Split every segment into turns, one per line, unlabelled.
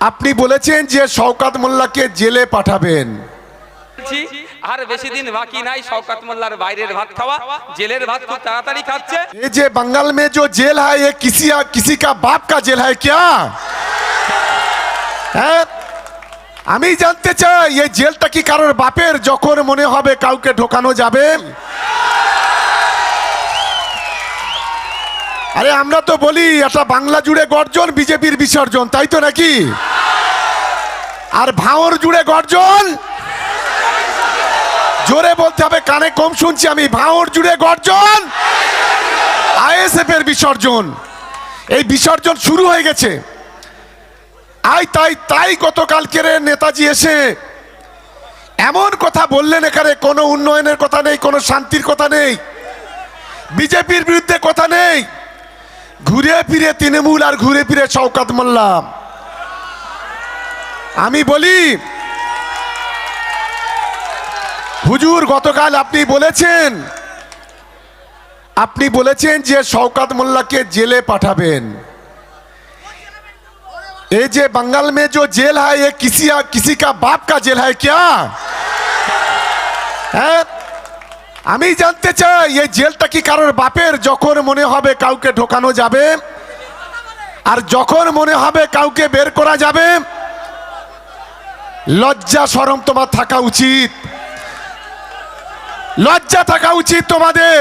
আপনি বলেছেন যে শওকাত মোল্লাকে জেলে পাঠাবেন
বলছি, আর বেশি দিন বাকি নাই শওকাত মোল্লার বাইরের ভাত খাওয়া জেলের ভাত খুব তাড়াতাড়ি খাচ্ছে
ये जे बंगाल में जो जेल है ये किसी किसी का बाप का जेल है क्या হ্যাঁ আমি জানতে চাই এই জেলটা কি কারোর বাপের যখন মনে হবে কাউকে ঢোকানো যাবে আরে আমরা তো বলি, এটা বাংলা জুড়ে গর্জন, বিজেপির বিসর্জন, তাই তো নাকি? আর ভাঁড় জুড়ে গর্জন? জোরে বলতে হবে, কানে কম শুনছি আমি ভাঁড় জুড়ে গর্জন? আইএসএফ এর বিসর্জন। এই বিসর্জন শুরু হয়ে গেছে। আই, তাই তাই গতকালকের নেতাজি এসে এমন কথা বললেন এখানে, কোনো উন্নয়নের কথা নেই, কোনো শান্তির কথা নেই, বিজেপির বিরুদ্ধে কথা নেই। ঘুরে ফিরে তৃণমূল আর ঘুরে ফিরে শওকাত মোল্লা আমি বলি হুজুর গতকাল আপনি বলেছেন আপনি বলেছেন যে শওকাত মোল্লাকে জেলে পাঠাবেন ये जे बंगाल में जो जेल है ये किसी किसी का बाप का जेल है क्या হ্যাঁ আমি জানতে চাই, এই জেলটা কি কারোর বাপের? যখন মনে হবে কাউকে ঢোকানো যাবে, আর যখন মনে হবে কাউকে বের করা যাবে, লজ্জা সরম তোমার থাকা উচিত। লজ্জা থাকা উচিত তোমাদের।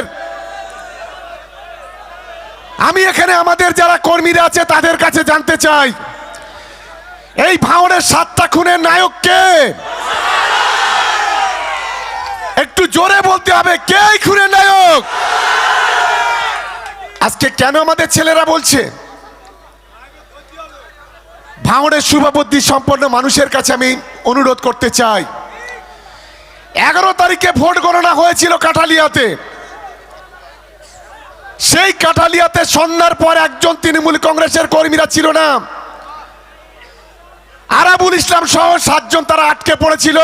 আমি এখানে আমাদের যারা কর্মীরা আছে, তাদের কাছে জানতে চাই, এই ভাঙনের সাতটা খুনের নায়ক কে? একটু জোরে বলতে হবে, কে খুনের নায়ক? আজকে কেন আমাদের ছেলেরা বলছে, ভাঙনের শুভবুদ্ধি সম্পন্ন মানুষের কাছে আমি অনুরোধ করতে চাই। এগারো তারিখে ভোট গণনা হয়েছিল কাঠালিয়াতে সেই কাঠালিয়াতে সন্ধ্যার পর একজন তৃণমূল কংগ্রেসের কর্মীরা ছিল না। আরাবুল ইসলাম সহ সাতজন তারা আটকে পড়েছিল।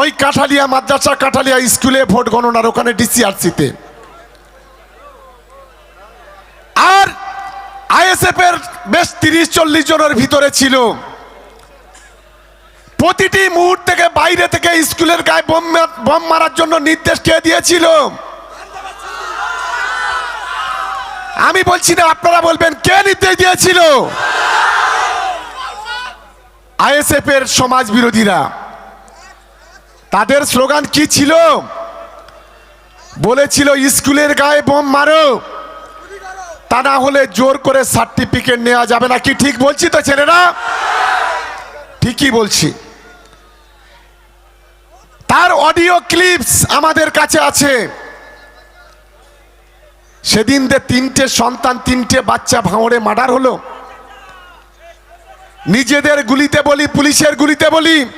ওই কাঠালিয়া মাদ্রাসা, কাঠালিয়া স্কুলে ভোট গণনার ওখানে ডিসিআরসিতে। আর আইএসএফ এর বেশ তিরিশ, চল্লিশ জনের ভিতরে ছিল। প্রতিটি মুহূর্ত থেকে বাইরে থেকে স্কুলের গায়ে বোম মারার জন্য নির্দেশ কে দিয়েছিল? আমি বলছি না, আপনারা বলবেন, কে নির্দেশ দিয়েছিল? আইএসএফ এর সমাজ বিরোধীরা। তাদের স্লোগান কি ছিল? বলেছিল, স্কুলের গায়ে বোম মারো। তা না হলে জোর করে সার্টিফিকেট নেওয়া যাবে না। কি ঠিক বলছি তো ছেলেরা? ঠিকই বলছি। তার অডিও ক্লিপস আমাদের কাছে আছে। সেদিন যে তিনটে সন্তান, তিনটে বাচ্চা ভাঙড়ে মার্ডার হলো। নিজেদের গুলিতে বলি, পুলিশের গুলিতে বলি।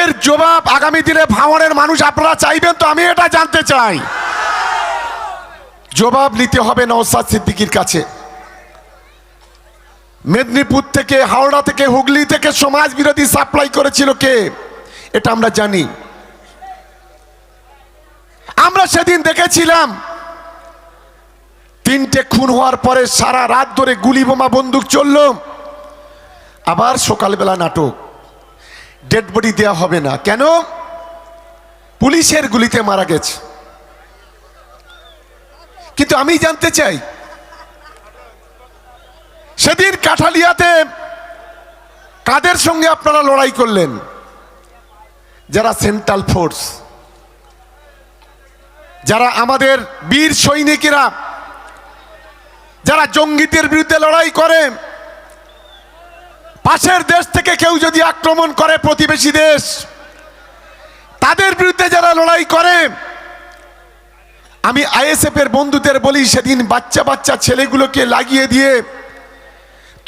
এর জবাব আগামী দিনে ভাঙনের মানুষ আপনারা চাইবেন তো আমি এটা জানতে চাই। জবাব নিতে হবে নওসাদ সিদ্দিকির কাছে। মেদিনীপুর থেকে, হাওড়া থেকে, হুগলি থেকে সমাজ বিরোধী সাপ্লাই করেছিল কে? এটা আমরা জানি। আমরা সেদিন দেখেছিলাম। তিনটে খুন হওয়ার পরে সারা রাত ধরে গুলি বোমা বন্দুক চলল। আবার সকালবেলা নাটক। ডেড বডি দেওয়া হবে না। কেন? পুলিশের গুলিতে মারা গেছে। কিন্তু আমি জানতে চাই, সেদিন কাঠালিয়াতে কাদের সঙ্গে আপনারা লড়াই করলেন? যারা সেন্ট্রাল ফোর্স, যারা আমাদের বীর সৈনিকেরা, যারা জঙ্গিদের বিরুদ্ধে লড়াই করে পাশের দেশ থেকে কেউ যদি আক্রমণ করে প্রতিবেশী দেশ, তাদের বিরুদ্ধে যারা লড়াই করে, আমি আইএসএফ এর বন্ধুদের বলি, সেদিন বাচ্চা বাচ্চা ছেলেগুলোকে লাগিয়ে দিয়ে,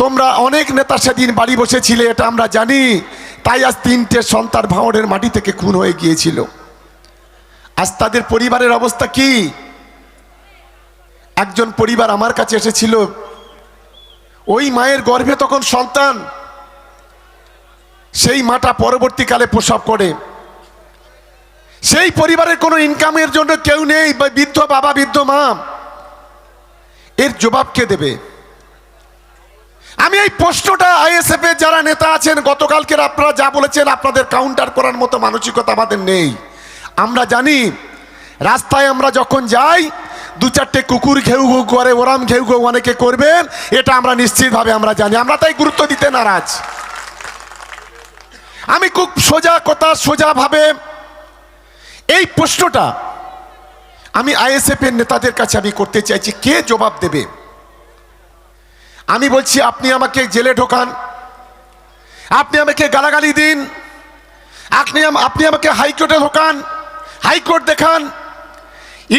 তোমরা অনেক নেতা সেদিন বাড়ি বসেছিলে, এটা আমরা জানি, তাই আজ তিনটে সন্তান ভাঁড়ের মাটি থেকে খুন হয়ে গিয়েছিল। আজ তাদের পরিবারের অবস্থা কি? একজন পরিবার আমার কাছে এসেছিল, ওই মায়ের গর্ভে তখন সন্তান সেই মাটা পরবর্তীকালে প্রসব করে। সেই পরিবারের কোনো ইনকামের জন্য কেউ নেই বৃদ্ধ বাবা, বৃদ্ধ মা। এর জবাব কে দেবে? আমি এই প্রশ্নটা আইএসএফ এর যারা নেতা আছেন, গতকালকের আপনারা যা বলেছেন, আপনাদের কাউন্টার করার মতো মানসিকতা আমাদের নেই। আমরা জানি, রাস্তায় আমরা যখন যাই, দু চারটে কুকুর ঘেউ ঘেউ করে, ওরাম ঘেউ ঘেউ অনেকে করবেন এটা আমরা নিশ্চিতভাবে আমরা জানি। আমরা তাই গুরুত্ব দিতে নারাজ। আমি খুব সোজা কথা সোজাভাবে এই প্রশ্নটা আমি আইএসএফ এর নেতাদের কাছে আমি করতে চাইছি, কে জবাব দেবে? আমি বলছি, আপনি আমাকে জেলে ঢোকান, আপনি আমাকে গালাগালি দিন, আপনি আপনি আমাকে হাইকোর্টে ঢোকান, হাইকোর্ট দেখান,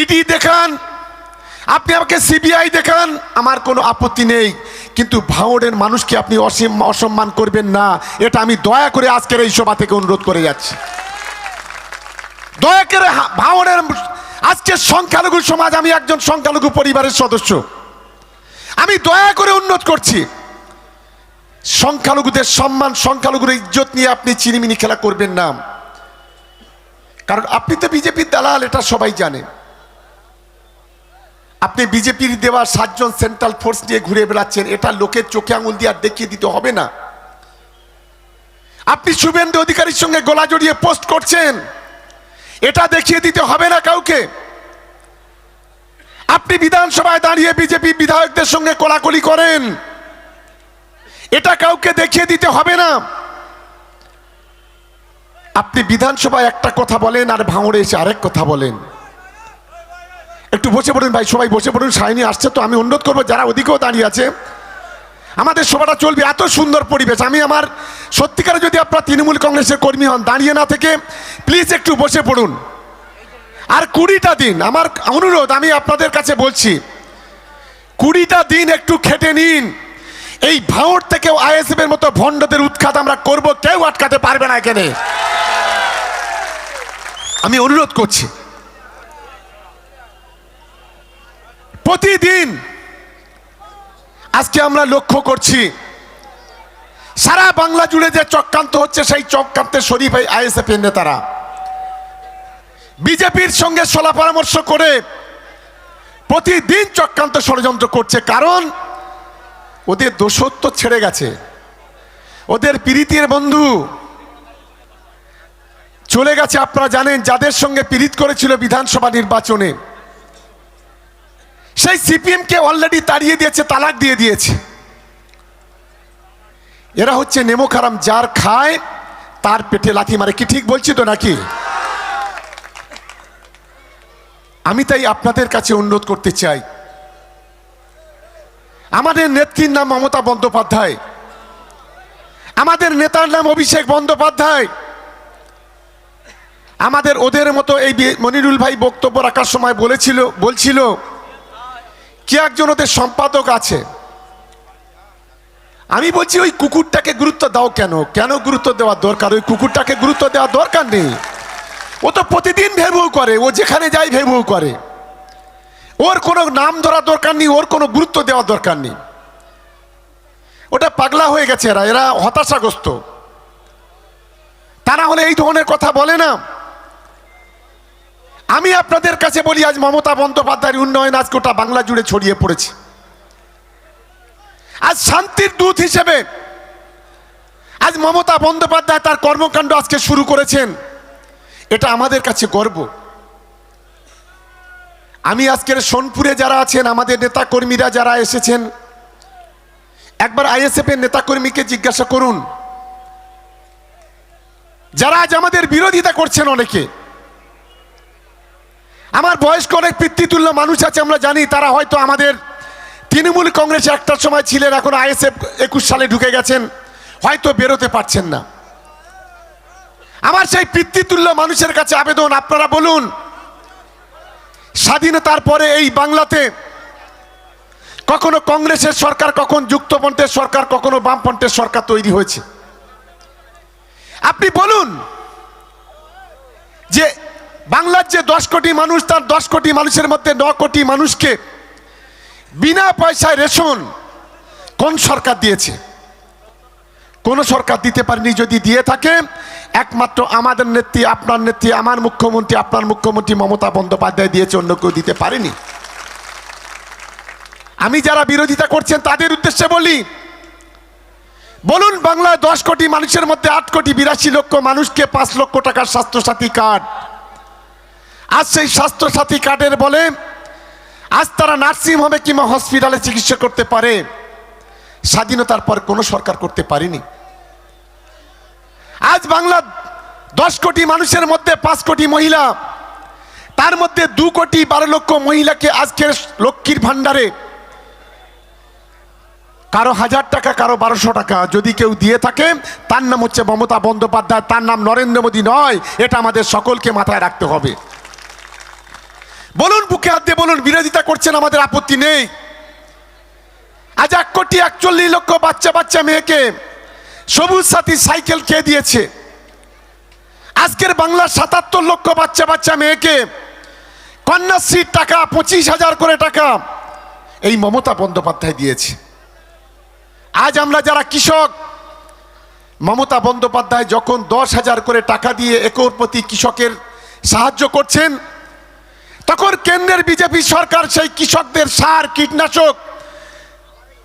ইডি দেখান আপনি আমাকে সিবিআই দেখান, আমার কোনো আপত্তি নেই। কিন্তু ভাঙড়ের মানুষকে আপনি অসীম, অসম্মান করবেন না। এটা আমি দয়া করে আজকের এই সভা থেকে অনুরোধ করে যাচ্ছি। দয়া করে ভাঙড়ের আজকের সংখ্যালঘু সমাজ, আমি একজন সংখ্যালঘু পরিবারের সদস্য। আমি দয়া করে উন্নত করছি, সংখ্যালঘুদের সম্মান, সংখ্যালঘুর ইজ্জত নিয়ে আপনি চিনিমিনি খেলা করবেন না। কারণ আপনি তো বিজেপির দালাল, এটা সবাই জানে। আপনি বিজেপির দেওয়া সাতজন সেন্ট্রাল ফোর্স নিয়ে ঘুরে বেড়াচ্ছেন, এটা লোকের চোখে আঙুল দিয়ে আর দেখিয়ে দিতে হবে না। আপনি শুভেন্দু অধিকারীর সঙ্গে গলা জড়িয়ে পোস্ট করছেন, এটা দেখিয়ে দিতে হবে না কাউকে। আপনি বিধানসভায় দাঁড়িয়ে বিজেপি বিধায়কদের সঙ্গে কোলাকুলি করেন, এটা কাউকে দেখিয়ে দিতে হবে না। আপনি বিধানসভায় একটা কথা বলেন আর ভাঙড়ে এসে আরেক কথা বলেন। একটু বসে পড়ুন ভাই, সবাই বসে পড়ুন সাইনি আসছে তো, আমি অনুরোধ করব, যারা ওদিকেও দাঁড়িয়ে আছে, আমাদের সভাটা চলবে এত সুন্দর পরিবেশ। আমি আমার সত্যিকারে যদি আপনার তৃণমূল কংগ্রেসের কর্মী হন, দাঁড়িয়ে না থেকে প্লিজ একটু বসে পড়ুন। আর কুড়িটা দিন, আমার অনুরোধ, আমি আপনাদের কাছে বলছি, কুড়িটা দিন একটু খেটে নিন। এই ভাঁড় থেকে আইএসএফ এর মতো ভণ্ডদের উৎখাত আমরা করব, কেউ আটকাতে পারবে না এখানে। আমি অনুরোধ করছি প্রতিদিন আজকে আমরা লক্ষ্য করছি, সারা বাংলা জুড়ে যে চক্রান্ত হচ্ছে, সেই চক্রান্তে শরীফ আইএসএফ নেতারা। বিজেপির সঙ্গে সলা পরামর্শ করে প্রতিদিন চক্রান্ত ষড়যন্ত্র করছে, কারণ ওদের দোষত্ব ছেড়ে গেছে। ওদের প্রীতির বন্ধু চলে গেছে, আপনারা জানেন, যাদের সঙ্গে পীড়িত করেছিল বিধানসভা নির্বাচনে। সেই সিপিএম কে অলরেডি তাড়িয়ে দিয়েছে, তালাক দিয়ে দিয়েছে। এরা হচ্ছে নেমো খারাম, যার খায় তার পেটে লাথি মারে। কি ঠিক বলছি তো নাকি? আমি তাই আপনাদের কাছে অনুরোধ করতে চাই। আমাদের নেত্রীর নাম মমতা বন্দ্যোপাধ্যায়। আমাদের নেতার নাম অভিষেক বন্দ্যোপাধ্যায়। আমাদের ওদের মতো এই মনিরুল ভাই বক্তব্য রাখার সময় বলেছিল, বলছিল কি একজন ওদের সম্পাদক আছে। আমি বলছি, ওই কুকুরটাকে গুরুত্ব দাও কেন? কেন গুরুত্ব দেওয়া দরকার? ওই কুকুরটাকে গুরুত্ব দেওয়া দরকার নেই। ও তো প্রতিদিন ভেবু করে, ও যেখানে যায় ভেবু করে। ওর কোনো নাম ধরা দরকার নেই, ওর কোনো গুরুত্ব দেওয়া দরকার নেই। ওটা পাগলা হয়ে গেছে এরা এরা হতাশাগ্রস্ত। তা না হলে এই ধরনের কথা বলে না। আমি আপনাদের কাছে বলি, আজ মমতা বন্দ্যোপাধ্যায়ের উন্নয়ন আজ গোটা বাংলা জুড়ে ছড়িয়ে পড়েছে। আজ শান্তির দূত হিসেবে আজ মমতা বন্দ্যোপাধ্যায় তার কর্মকাণ্ড আজকে শুরু করেছেন। এটা আমাদের কাছে গর্ব। আমি আজকের সোনপুরে যারা আছেন, আমাদের নেতা কর্মীরা যারা এসেছেন, একবার আইএসএফ এর নেতা কর্মীকে জিজ্ঞাসা করুন। যারা আজ আমাদের বিরোধিতা করছেন অনেকে আমার বয়স্ক অনেক পিতৃতুল্য মানুষ আছে, আমরা জানি, তারা হয়তো আমাদের তৃণমূল কংগ্রেসে একটা সময় ছিলেন, এখন আইএসএফ একুশ সালে ঢুকে গেছেন, হয়তো বেরোতে পারছেন না। আমার সেই পিতৃতুল্য মানুষের কাছে আবেদন, আপনারা বলুন, স্বাধীনতার পরে এই বাংলাতে কখনো কংগ্রেসের সরকার, কখন যুক্তপন্থের সরকার, কখনো বামপন্থের সরকার তৈরি হয়েছে। আপনি বলুন যে বাংলার যে দশ কোটি মানুষ তার দশ কোটি মানুষের মধ্যে ন কোটি মানুষকে বিনা পয়সায় রেশন কোন সরকার দিয়েছে? কোন সরকার দিতে পারেনি যদি দিয়ে থাকে, একমাত্র আমাদের নেত্রী, আপনার নেত্রী, আমার মুখ্যমন্ত্রী, আপনার মুখ্যমন্ত্রী মমতা বন্দ্যোপাধ্যায় দিয়েছে, অন্য কেউ দিতে পারেনি। আমি যারা বিরোধিতা করছেন তাদের উদ্দেশ্যে বলি, বলুন বাংলায় দশ কোটি মানুষের মধ্যে আট কোটি বিরাশি লক্ষ মানুষকে পাঁচ লক্ষ টাকার স্বাস্থ্যসাথী কার্ড। আজ সেই স্বাস্থ্যসাথী কার্ডের বলে, আজ তারা নার্সিং হোমে কিংবা হসপিটালে চিকিৎসা করতে পারে। স্বাধীনতার পর কোনো সরকার করতে পারেনি। আজ বাংলা দশ কোটি মানুষের মধ্যে পাঁচ কোটি মহিলা, তার মধ্যে দু কোটি বারো লক্ষ মহিলাকে আজকের লক্ষ্মীর ভাণ্ডারে। কারও হাজার টাকা, কারও বারোশো টাকা। যদি কেউ দিয়ে থাকে, তার নাম হচ্ছে মমতা বন্দ্যোপাধ্যায়, তার নাম নরেন্দ্র মোদী নয়, এটা আমাদের সকলকে মাথায় রাখতে হবে। বলুন, বুকে হাত দিয়ে বলুন, বিরোধিতা করছেন, আমাদের আপত্তি নেই। আজ এক কোটি একচল্লিশ লক্ষ বাচ্চা বাচ্চা মেয়েকে সবুজ সাথী সাইকেল খেয়ে দিয়েছে। আজকের বাংলার সাতাত্তর লক্ষ বাচ্চা বাচ্চা মেয়েকে কন্যাশ্রীর টাকা, পঁচিশ হাজার করে টাকা এই মমতা বন্দ্যোপাধ্যায় দিয়েছে। আজ আমরা যারা কৃষক, মমতা বন্দ্যোপাধ্যায় যখন দশ হাজার করে টাকা দিয়ে একর প্রতি কৃষকের সাহায্য করছেন তখন কেন্দ্রের বিজেপি সরকার সেই কৃষকদের সার, কীটনাশক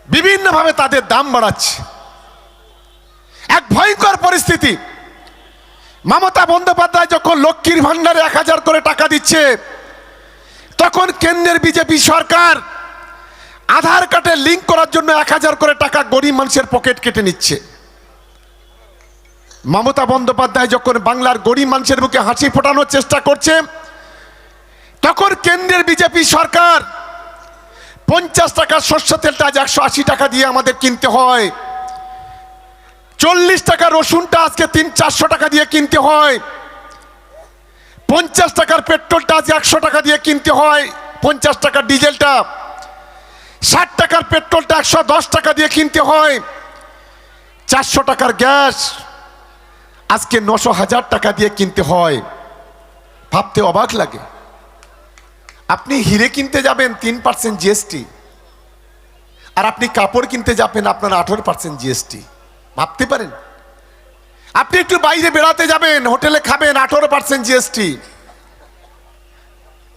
বিভিন্নভাবে তাদের দাম বাড়াচ্ছে। এক ভয়ঙ্কর পরিস্থিতি। মমতা বন্দ্যোপাধ্যায় যখন লক্ষ্মীর ভাণ্ডারে এক হাজার করে টাকা দিচ্ছে, তখন কেন্দ্রের বিজেপি সরকার আধার কার্ডে লিঙ্ক করার জন্য এক হাজার করে টাকা গরিব মানুষের পকেট কেটে নিচ্ছে। মমতা বন্দ্যোপাধ্যায় যখন বাংলার গরিব মানুষের মুখে হাসি ফোটানোর চেষ্টা করছে তখন কেন্দ্রের বিজেপি সরকার পঞ্চাশ টাকার শস্য তেলটা আজ একশো আশি টাকা দিয়ে আমাদের কিনতে হয়, চল্লিশ টাকা রসুনটা আজকে তিন চারশো টাকা দিয়ে কিনতে হয়, পঞ্চাশ টাকার পেট্রোলটা আজ একশো টাকা দিয়ে কিনতে হয়, পঞ্চাশ টাকার ডিজেলটা, ষাট টাকার পেট্রোলটা একশো দশ টাকা দিয়ে কিনতে হয়, চারশো টাকার গ্যাস আজকে নশো হাজার টাকা দিয়ে কিনতে হয়। ভাবতে অবাক লাগে। আপনি হিরে কিনতে যাবেন তিন পার্সেন্ট জিএসটি আর আপনি কাপড় কিনতে যাবেন আপনার আঠেরো পার্সেন্ট জিএসটি ভাবতে পারেন? আপনি একটু বাইরে বেড়াতে যাবেন, হোটেলে খাবেন, আঠেরো পার্সেন্ট জিএসটি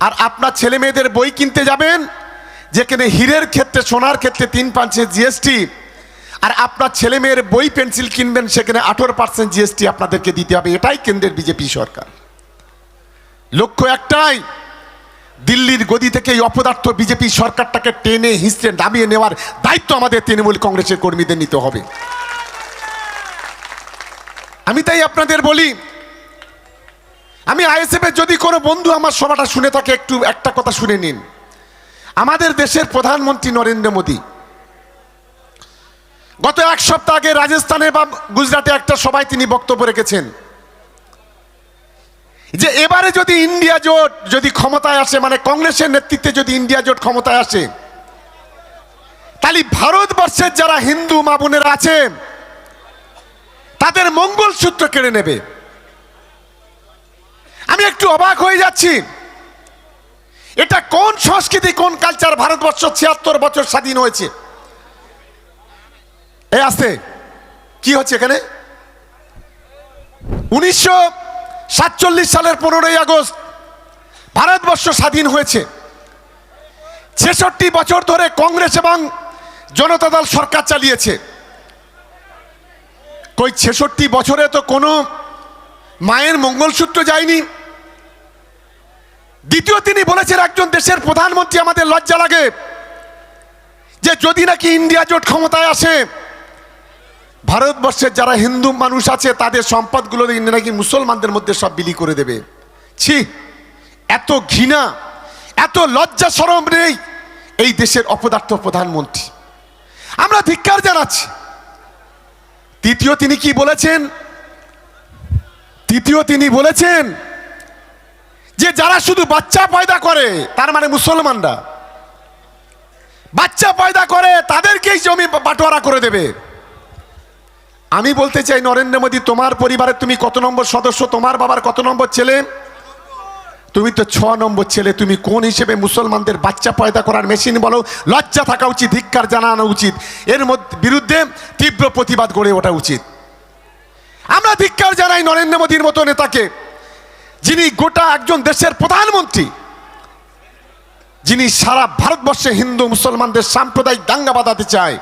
আর আপনার ছেলে মেয়েদের বই কিনতে যাবেন, যেখানে হীরের ক্ষেত্রে, সোনার ক্ষেত্রে তিন পার্সেন্ট জিএসটি আর আপনার ছেলে মেয়ের বই, পেন্সিল কিনবেন, সেখানে আঠেরো পার্সেন্ট জিএসটি আপনাদেরকে দিতে হবে। এটাই কেন্দ্রের বিজেপি সরকার। লক্ষ্য একটাই দিল্লির গদি থেকে এই অপদার্থ বিজেপি সরকারটাকে টেনে হিসড়ে নামিয়ে নেওয়ার দায়িত্ব আমাদের তৃণমূল কংগ্রেসের কর্মীদের নিতে হবে। আমি তাই আপনাদের বলি, আমি আইএসএফ এর যদি কোনো বন্ধু আমার সভাটা শুনে থাকে, একটু একটা কথা শুনে নিন। আমাদের দেশের প্রধানমন্ত্রী নরেন্দ্র মোদী, গত এক সপ্তাহ আগে রাজস্থানে বা গুজরাটে একটা সভায় তিনি বক্তব্য রেখেছেন। যে এবারে যদি ইন্ডিয়া জোট যদি ক্ষমতায় আসে মানে কংগ্রেসের নেতৃত্বে যদি ইন্ডিয়া জোট ক্ষমতায় আসে, তাহলে ভারতবর্ষের যারা হিন্দু মা বোনেরা আছে তাদের মঙ্গলসূত্র কেড়ে নেবে। আমি একটু অবাক হয়ে যাচ্ছি। এটা কোন সংস্কৃতি, কোন কালচার ভারতবর্ষ ছিয়াত্তর বছর স্বাধীন হয়েছে? এ আসতে, কি হচ্ছে এখানে? উনিশশো সাতচল্লিশ সালের পনেরোই আগস্ট ভারতবর্ষ স্বাধীন হয়েছে। ছেষট্টি বছর ধরে কংগ্রেস এবং জনতা দল সরকার চালিয়েছে। কই ছেষট্টি বছরে তো কোনো মায়ের মঙ্গলসূত্র যায়নি। দ্বিতীয় তিনি বলেছেন একজন দেশের প্রধানমন্ত্রী, আমাদের লজ্জা লাগে যে যদি নাকি ইন্ডিয়া জোট ক্ষমতায় আসে ভারতবর্ষের যারা হিন্দু মানুষ আছে, তাদের সম্পদগুলো নাকি মুসলমানদের মধ্যে সব বিলি করে দেবে। ছি, এত ঘৃণা, এত লজ্জা সরম নেই এই দেশের অপদার্থ প্রধানমন্ত্রী। আমরা ধিক্কার জানাচ্ছি। তৃতীয় তিনি কি বলেছেন? তৃতীয় তিনি বলেছেন যে যারা শুধু বাচ্চা পয়দা করে, তার মানে মুসলমানরা, বাচ্চা পয়দা করে, তাদেরকেই জমি বাটোয়ারা করে দেবে। আমি বলতে চাই, নরেন্দ্র মোদী, তোমার পরিবারের তুমি কত নম্বর সদস্য? তোমার বাবার কত নম্বর ছেলে? তুমি তো ছ নম্বর ছেলে। তুমি কোন হিসেবে মুসলমানদের বাচ্চা পয়দা করার মেশিন বলো? লজ্জা থাকা উচিত, ধিক্কার জানানো উচিত। এর মধ্যে, বিরুদ্ধে তীব্র প্রতিবাদ গড়ে ওঠা উচিত। আমরা ধিক্কার জানাই নরেন্দ্র মোদীর মতো নেতাকে, যিনি গোটা একজন দেশের প্রধানমন্ত্রী। যিনি সারা ভারতবর্ষে হিন্দু মুসলমানদের সাম্প্রদায়িক দাঙ্গা বাঁধাতে চায়।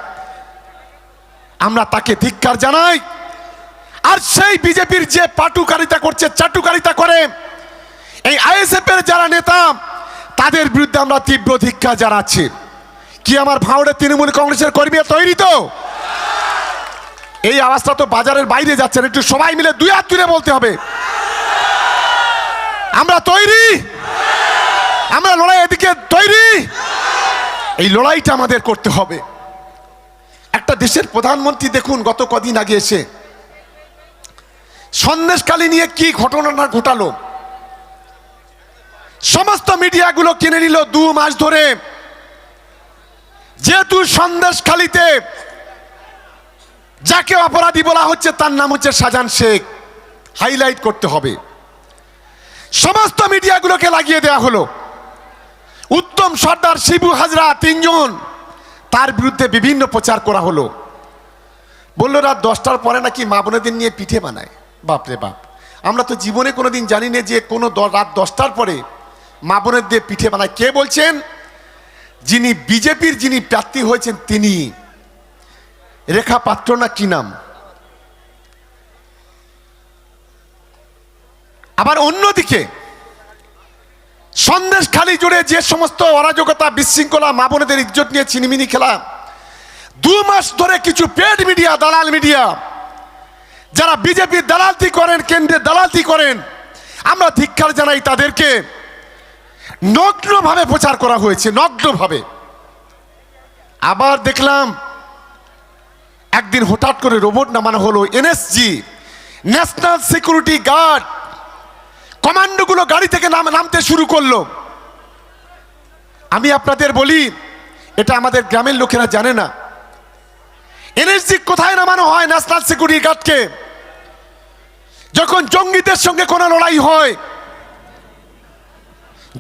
আমরা তাকে ধিক্কার জানাই। আর সেই বিজেপির যে পাটুকারিতা করছে, চাটুকারিতা করে, এই আইএসএফ এর যারা নেতা, তাদের বিরুদ্ধে আমরা তীব্র ধিক্ষা জানাচ্ছি। কি আমার ভাঁড়ে তৃণমূল কংগ্রেসের কর্মী তৈরি তো? এই আওয়াজটা তো বাজারের বাইরে যাচ্ছে একটু সবাই মিলে দুই হাত তুলে বলতে হবে। আমরা তৈরি? আমরা লড়াই এদিকে তৈরি? এই লড়াইটা আমাদের করতে হবে। একটা দেশের প্রধানমন্ত্রী দেখুন গত কদিন আগে এসে। সন্দেশকালী নিয়ে কি ঘটনাটা ঘটালো? সমস্ত মিডিয়াগুলো কিনে নিল দু মাস ধরে। যেহেতু সন্দেশখালিতে যাকে অপরাধী বলা হচ্ছে, তার নাম হচ্ছে শাহজাহান শেখ। হাইলাইট করতে হবে। সমস্ত মিডিয়াগুলোকে লাগিয়ে দেওয়া হলো। উত্তম সর্দার শিবু হাজরা তিনজন। তার বিরুদ্ধে বিভিন্ন প্রচার করা হলো। বলল, রাত দশটার পরে নাকি মা বোনেদের নিয়ে পিঠে বানায়। বাপরে বাপ। আমরা তো জীবনে কোনোদিন জানি না যে কোনো রাত দশটার পরে মা বোনের দিয়ে পিঠে বানায়। কে বলছেন? যিনি বিজেপির যিনি প্রার্থী হয়েছেন তিনি। রেখা পাত্র না কি নাম? আবার অন্যদিকে সন্দেশ খালি জুড়ে যে সমস্ত অরাজকতা, বিশৃঙ্খলা, মা বোনেদের ইজ্জত নিয়ে চিনিমিনি খেলা দু মাস ধরে কিছু পেড মিডিয়া দালাল মিডিয়া যারা বিজেপির দালালতি করেন, কেন্দ্রে দালালতি করেন, আমরা ধিক্ষার জানাই তাদেরকে। নগ্নভাবে প্রচার করা হয়েছে, নগ্নভাবে। আবার দেখলাম, একদিন হঠাৎ করে রোবট নামানো হলো, এনএসজি ন্যাশনাল সিকিউরিটি গার্ড কমান্ডোগুলো গাড়ি থেকে নাম, নামতে শুরু করল। আমি আপনাদের বলি, এটা আমাদের গ্রামের লোকেরা জানে না। এনএসজি কোথায় নামানো হয় ন্যাশনাল সিকিউরিটি গার্ডকে? যখন জঙ্গিদের সঙ্গে কোনো লড়াই হয়,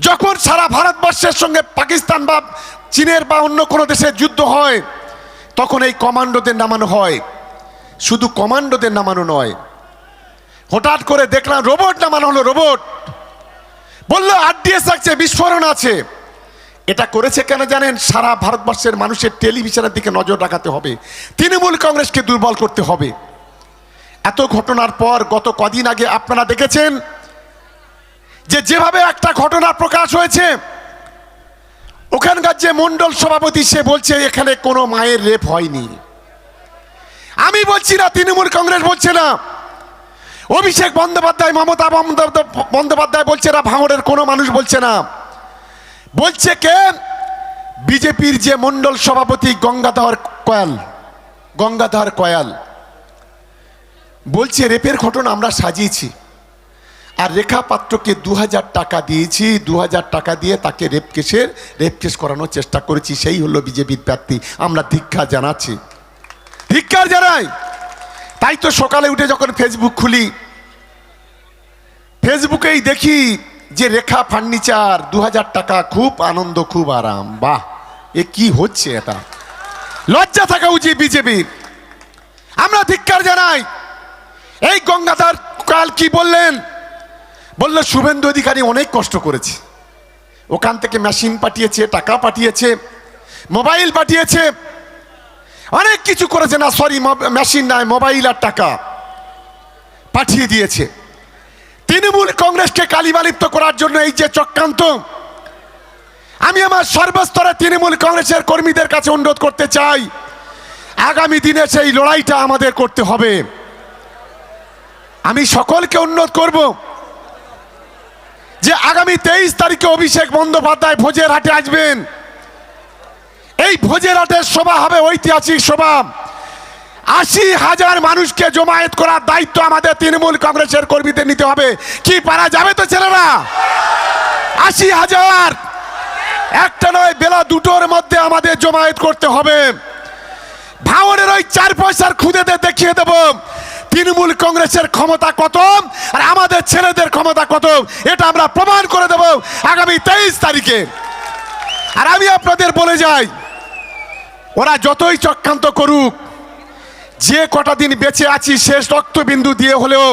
যখন সারা ভারতবর্ষের সঙ্গে পাকিস্তান বা চীনের বা অন্য কোনো দেশের যুদ্ধ হয়, তখন এই কমান্ডোদের নামানো হয়। শুধু কমান্ডোদের নামানো নয় হঠাৎ করে দেখলাম রোবট নামানো হলো রোবট। বলল, আরডিএস আছে, বিস্ফোরণ আছে। এটা করেছে কেন জানেন? সারা ভারতবর্ষের মানুষের টেলিভিশনের দিকে নজর রাখাতে হবে। তৃণমূল কংগ্রেসকে দুর্বল করতে হবে। এত ঘটনার পর গত কদিন আগে আপনারা দেখেছেন যে যেভাবে একটা ঘটনা প্রকাশ হয়েছে, ওখানকার যে মন্ডল সভাপতি, সে বলছে, এখানে কোনো মায়ের রেপ হয়নি। আমি বলছি না, তৃণমূল কংগ্রেস বলছে না। অভিষেক বন্দ্যোপাধ্যায়, মমতা বন্দ্যোপাধ্যায়- বলছে না ভাঙড়ের কোনো মানুষ বলছে না। বলছে কে? বিজেপির যে মন্ডল সভাপতি গঙ্গাধর কয়াল গঙ্গাধর কয়াল। বলছে, রেপের ঘটনা আমরা সাজিয়েছি। আর রেখা পাত্রকে দু হাজার টাকা দিয়েছি দু হাজার টাকা দিয়ে তাকে রেপ কেসের, রেপ কেস করানোর চেষ্টা করেছি। সেই হলো বিজেপির প্রার্থী। আমরা ধিক্ষা জানাচ্ছি। ধিক্ষার জানাই। তাই তো সকালে উঠে যখন ফেসবুক খুলি ফেসবুকেই দেখি যে রেখা ফার্নিচার দু হাজার টাকা, খুব আনন্দ, খুব আরাম। বাহ, এ কি হচ্ছে এটা? লজ্জা থাকা উচিত বিজেপির আমরা ধিক্কার জানাই। এই গঙ্গাধর কাল কি বললেন? বলল, শুভেন্দু অধিকারী অনেক কষ্ট করেছে। ওখান থেকে মেশিন পাঠিয়েছে, টাকা পাঠিয়েছে মোবাইল পাঠিয়েছে অনেক কিছু করেছে না সরি মেশিন নাই, মোবাইল আর টাকা। পাঠিয়ে দিয়েছে। তৃণমূল কংগ্রেসকে কালিমালিপ্ত করার জন্য এই যে চক্রান্ত, আমি আমার সর্বস্তরে তৃণমূল কংগ্রেসের কর্মীদের কাছে অনুরোধ করতে চাই, আগামী দিনে সেই লড়াইটা আমাদের করতে হবে। আমি সকলকে অনুরোধ করব যে আগামী তেইশ তারিখে অভিষেক বন্দ্যোপাধ্যায় ভোজের হাটে আসবেন। এই ভোজের হাটের সভা হবে ঐতিহাসিক সভা। আশি হাজার মানুষকে জমায়েত করার দায়িত্ব আমাদের তৃণমূল কংগ্রেসের কর্মীদের নিতে হবে। কি পারা যাবে তো ছেলেরা? আশি হাজার। একটা নয়, বেলা দুটোর মধ্যে আমাদের জমায়েত করতে হবে। ভাঙনের ওই চার পয়সার খুদেদের দেখিয়ে দেব। তৃণমূল কংগ্রেসের ক্ষমতা কত? আর আমাদের ছেলেদের ক্ষমতা কত? এটা আমরা প্রমাণ করে দেব আগামী তেইশ তারিখে। আর আমি আপনাদের বলে যাই, ওরা যতই চক্রান্ত করুক, যে কটা দিন বেঁচে আছি, শেষ রক্তবিন্দু দিয়ে হলেও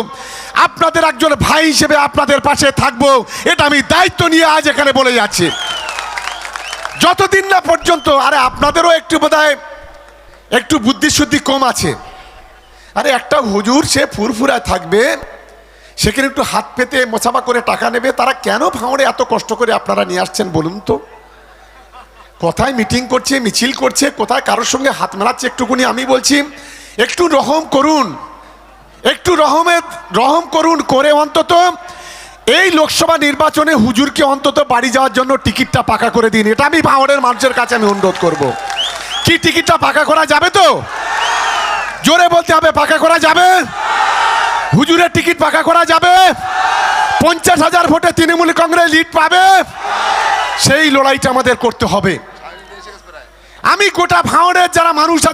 আপনাদের একজন ভাই হিসেবে আপনাদের পাশে থাকব, এটা আমি দায়িত্ব নিয়ে আজ এখানে বলে যাচ্ছি। যতদিন না পর্যন্ত, আরে আপনাদেরও একটু বোধহয় একটু বুদ্ধি শুদ্ধি কম আছে। আরে একটা হুজুর সে ফুরফুরায় থাকবে, সেখানে একটু হাত পেতে মোছামা করে টাকা নেবে, তারা কেন ভাঙড়ে এত কষ্ট করে আপনারা নিয়ে আসছেন বলুন তো? কোথায় মিটিং করছে, মিছিল করছে, কোথায় কারোর সঙ্গে হাত মেলাচ্ছে একটুকুনি আমি বলছি, একটু রহম করুন, একটু রহমের রহম করুন করে অন্তত এই লোকসভা নির্বাচনে হুজুরকে অন্তত বাড়ি যাওয়ার জন্য টিকিটটা পাকা করে দিন। এটা আমি ভাঙড়ের মানুষের কাছে আমি অনুরোধ করব। কি টিকিটটা পাকা করা যাবে তো? জোরে বলতে হবে, পাকা করা যাবে? হুজুরের টিকিট পাকা করা যাবে? পঞ্চাশ হাজার ভোটে তৃণমূল কংগ্রেস লিড পাবে। সেই লড়াইটা আমাদের করতে হবে। আমি গোটা ভাঁড়ের যারা মানুষ আছে